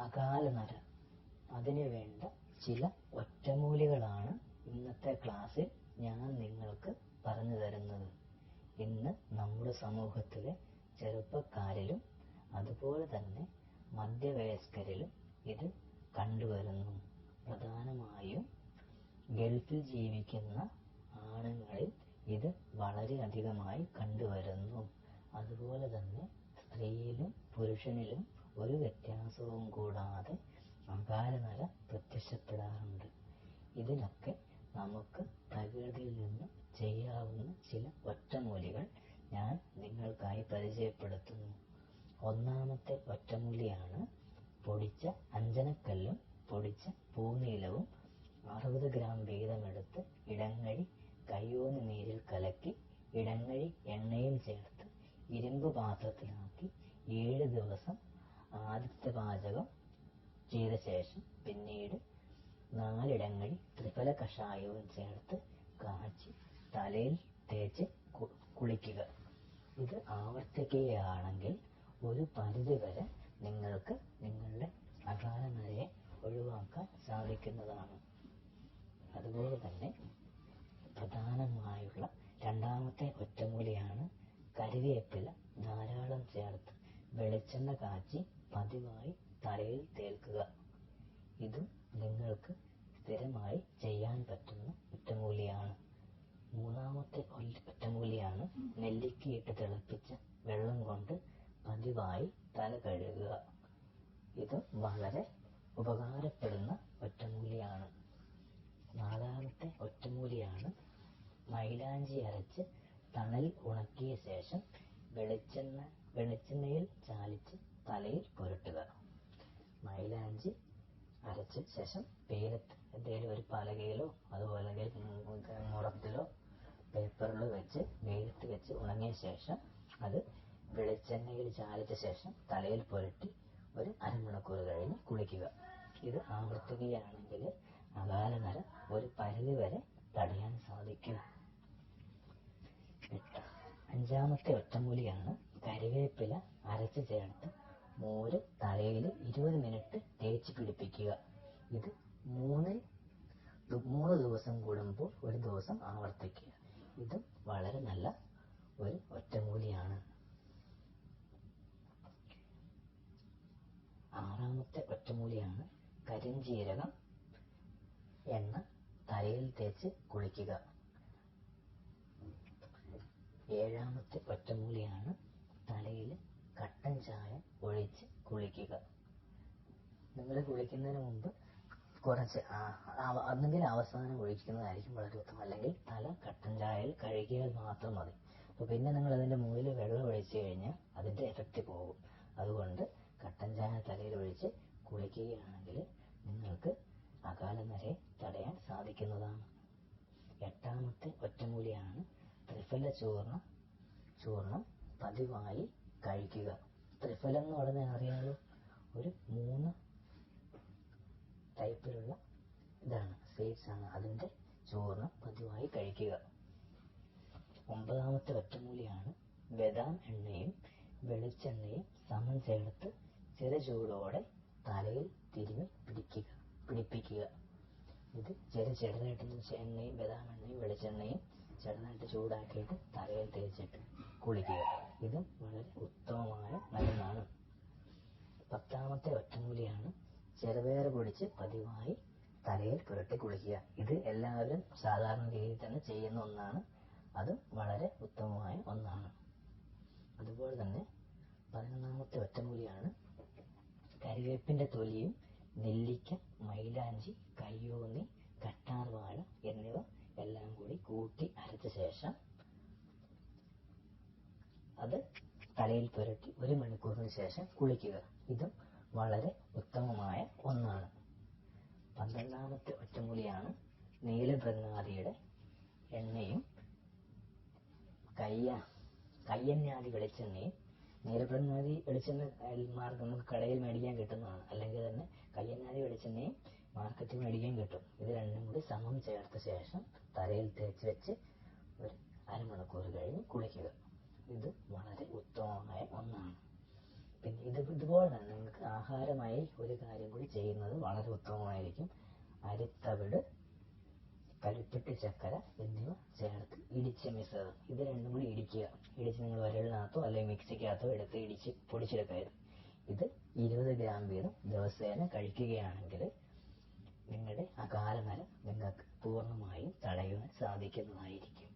അകാലനര. അതിനു വേണ്ട ചില ഒറ്റമൂലികളാണ് ഇന്നത്തെ ക്ലാസ്സിൽ ഞാൻ നിങ്ങൾക്ക് പറഞ്ഞു തരുന്നത്. ഇന്ന് നമ്മുടെ സമൂഹത്തിലെ ചെറുപ്പക്കാരിലും അതുപോലെ തന്നെ മധ്യവയസ്കരിലും ഇത് കണ്ടുവരുന്നു. പ്രധാനമായും ഗൾഫിൽ ജീവിക്കുന്ന ആണുങ്ങളിൽ ഇത് വളരെയധികമായി കണ്ടുവരുന്നു. അതുപോലെ തന്നെ സ്ത്രീയിലും പുരുഷനിലും ഒരു വ്യത്യാസവും കൂടാതെ അകാലനര പ്രത്യക്ഷപ്പെടാറുണ്ട്. ഇതിനൊക്കെ നമുക്ക് പ്രകൃതിയിൽ നിന്ന് ചെയ്യാവുന്ന ചില ഒറ്റമൂലികൾ ഞാൻ നിങ്ങൾക്കായി പരിചയപ്പെടുത്തുന്നു. ഒന്നാമത്തെ ഒറ്റമൂലിയാണ് പൊടിച്ച അഞ്ചനക്കല്ലും പൊടിച്ച പൂനീലവും അറുപത് ഗ്രാം വീതമെടുത്ത് ഇടങ്ങഴി കയ്യോന്നി നീരിൽ കലക്കി ഇടങ്ങഴി എണ്ണയും ചേർത്ത് ഇരുമ്പ് പാത്രത്തിലാക്കി ഏഴ് ദിവസം ആദ്യത്തെ പാചകം ചെയ്ത ശേഷം പിന്നീട് നാലിടങ്ങളിൽ ത്രിഫല കഷായവും ചേർത്ത് കാച്ചി തലയിൽ തേച്ച് കുളിക്കുക. ഇത് ആവർത്തിക്കുകയാണെങ്കിൽ ഒരു പരിധിവരെ നിങ്ങൾക്ക് നിങ്ങളുടെ അകാലനരയെ ഒഴിവാക്കാൻ സാധിക്കുന്നതാണ്. അതുപോലെ തന്നെ പ്രധാനമായുള്ള രണ്ടാമത്തെ ഒറ്റമൂലിയാണ് കരിവേപ്പില ധാരാളം ചേർത്ത് വെളിച്ചെണ്ണ കാച്ചി പതിവായി തലയിൽ തേൽക്കുക. ഇതും നിങ്ങൾക്ക് സ്ഥിരമായി ചെയ്യാൻ പറ്റുന്ന ഒറ്റമൂലിയാണ് മൂന്നാമത്തെ ഒറ്റമൂലിയാണ് നെല്ലിക്കയിട്ട് തിളപ്പിച്ച വെള്ളം കൊണ്ട് പതിവായി തല കഴുകുക. ഇത് വളരെ ഉപകാരപ്പെടുന്ന ഒറ്റമൂലിയാണ് നാലാമത്തെ ഒറ്റമൂലിയാണ് മൈലാഞ്ചി അരച്ച് തണൽ ഉണക്കിയ ശേഷം വെളിച്ചെണ്ണ വെളിച്ചെണ്ണയിൽ ചാലിച്ച് തലയിൽ പുരട്ടുക. മൈലാഞ്ചി അരച്ച ശേഷം പേരത്ത് എന്തെങ്കിലും ഒരു പലകയിലോ അതുപോലെ മുറത്തിലോ പേപ്പറിലോ വെച്ച് വെയിലത്ത് വെച്ച് ഉണങ്ങിയ ശേഷം അത് വെളിച്ചെണ്ണയിൽ ചാലിച്ച ശേഷം തലയിൽ പുരട്ടി ഒരു അരമണിക്കൂർ കഴിഞ്ഞ് കുളിക്കുക. ഇത് ആവർത്തിക്കുകയാണെങ്കിൽ അകാലനര ഒരു പരിധി വരെ തടയാൻ സാധിക്കും. അഞ്ചാമത്തെ ഒറ്റമൂലിയാണ് കരിവേപ്പില അരച്ച് ചേർത്ത് മോര് തലയിൽ ഇരുപത് മിനിറ്റ് തേച്ച് പിടിപ്പിക്കുക. ഇത് മൂന്ന് മൂന്ന് ദിവസം കൂടുമ്പോൾ ഒരു ദിവസം ആവർത്തിക്കുക. ഇത് വളരെ നല്ല ഒരു ഒറ്റമൂലിയാണ്. ആറാമത്തെ ഒറ്റമൂലിയാണ് കരിഞ്ചീരകം എണ്ണ തലയിൽ തേച്ച് കുളിക്കുക. ഏഴാമത്തെ ഒറ്റമൂലിയാണ് തലയിൽ കട്ടൻ ചായ ഒഴിച്ച് കുളിക്കുക. നിങ്ങൾ കുളിക്കുന്നതിന് മുമ്പ് കുറച്ച് ഒന്നെങ്കിൽ അവസാനം ഒഴിക്കുന്നതായിരിക്കും വളരെ ഉത്തമം. അല്ലെങ്കിൽ തല കട്ടൻ ചായയിൽ കഴുകിയാൽ മാത്രം മതി. അപ്പോൾ പിന്നെ നിങ്ങൾ അതിന്റെ മുകളിൽ വെള്ളം ഒഴിച്ചു കഴിഞ്ഞാൽ അതിന്റെ എഫക്റ്റ് പോകും. അതുകൊണ്ട് കട്ടൻ ചായ തലയിൽ ഒഴിച്ച് കുളിക്കുകയാണെങ്കിൽ നിങ്ങൾക്ക് അകാലനരയെ തടയാൻ സാധിക്കുന്നതാണ്. എട്ടാമത്തെ ഒറ്റമൂലിയാണ് ത്രിഫല ചൂർണം ചൂർണം പതിവായി കഴിക്കുക. ത്രിഫലം എന്ന് പറഞ്ഞാൽ അറിയാലോ. ഒരു മൂന്ന് ടൈപ്പിലുള്ള ഇതാണ്. സീഡ്സ് ആണ്. അതിന്റെ ചൂർണം പതിവായി കഴിക്കുക. ഒമ്പതാമത്തെ ഒറ്റമൂലിയാണ് ബദാം എണ്ണയും വെളിച്ചെണ്ണയും സമം ചേർത്ത് ചെറു ചൂടോടെ തലയിൽ തിരുമി പിടിക്കുക പിടിപ്പിക്കുക. ഇത് ചെറു ചെറുതായിട്ട് എണ്ണയും ബദാം എണ്ണയും വെളിച്ചെണ്ണയും ചെറുതായിട്ട് ചൂടാക്കിയിട്ട് തലയിൽ തേച്ചിട്ട് കുളിക്കുക. ഇത് വളരെ ഉത്തമമായ മരുന്നാണ്. പത്താമത്തെ ഒറ്റമൂലിയാണ് ചെറുപയർ പൊടിച്ച് പതിവായി തലയിൽ പുരട്ടി കുളിക്കുക. ഇത് എല്ലാവരും സാധാരണ രീതിയിൽ തന്നെ ചെയ്യുന്ന ഒന്നാണ്. അത് വളരെ ഉത്തമമായ ഒന്നാണ്. അതുപോലെ തന്നെ പതിനൊന്നാമത്തെ ഒറ്റമൂലിയാണ് കരിവേപ്പിന്റെ തൊലിയും നെല്ലിക്ക മൈലാഞ്ചി കയ്യോന്നി കറ്റാർവാഴ എന്നിവ എല്ലാം കൂടി കൂട്ടി അരച്ച ശേഷം അത് തലയിൽ പുരട്ടി ഒരു മണിക്കൂറിന് ശേഷം കുളിക്കുക. ഇതും വളരെ ഉത്തമമായ ഒന്നാണ്. പന്ത്രണ്ടാമത്തെ ഒറ്റമൂലിയാണ് നീലഭൃങ്ങാതിയുടെ എണ്ണയും കയ്യ കയ്യന്നാതി വെളിച്ചെണ്ണയും. നീലഭൃങ്ങാതി വെളിച്ചെണ്ണ മാർഗം നമുക്ക് കടയിൽ മേടിക്കാൻ കിട്ടുന്നതാണ്. അല്ലെങ്കിൽ തന്നെ കയ്യന്നാതി വെളിച്ചെണ്ണയും മാർക്കറ്റിൽ മേടിക്കാൻ കിട്ടും. ഇത് രണ്ടും കൂടി സമം ചേർത്ത ശേഷം തലയിൽ തേച്ച് വെച്ച് ഒരു അരമണിക്കൂർ കഴിഞ്ഞ് കുളിക്കുക. ഇത് വളരെ ഉത്തമമായ ഒന്നാണ്. പിന്നെ ഇത് ഇതുപോലെ തന്നെ നിങ്ങൾക്ക് ആഹാരമായി ഒരു കാര്യം കൂടി ചെയ്യുന്നത് വളരെ ഉത്തമമായിരിക്കും. അരിത്തവിട് കരിപ്പെട്ടി ചക്കര എന്നിവ ചേർത്ത് ഇടിച്ച മിശ്രിതം ഇത് രണ്ടും കൂടി ഇടിക്കുക. ഇടിച്ച് നിങ്ങൾ വിരലിനകത്തോ അല്ലെങ്കിൽ മിക്സിക്കകത്തോ എടുത്ത് ഇടിച്ച് പൊടിച്ചെടുക്കരുത് ഇത് ഇരുപത് ഗ്രാം വീതം ദിവസേന കഴിക്കുകയാണെങ്കിൽ നിങ്ങളുടെ അകാലനരം നിങ്ങൾക്ക് പൂർണമായും തടയുവാൻ സാധിക്കുന്നതായിരിക്കും.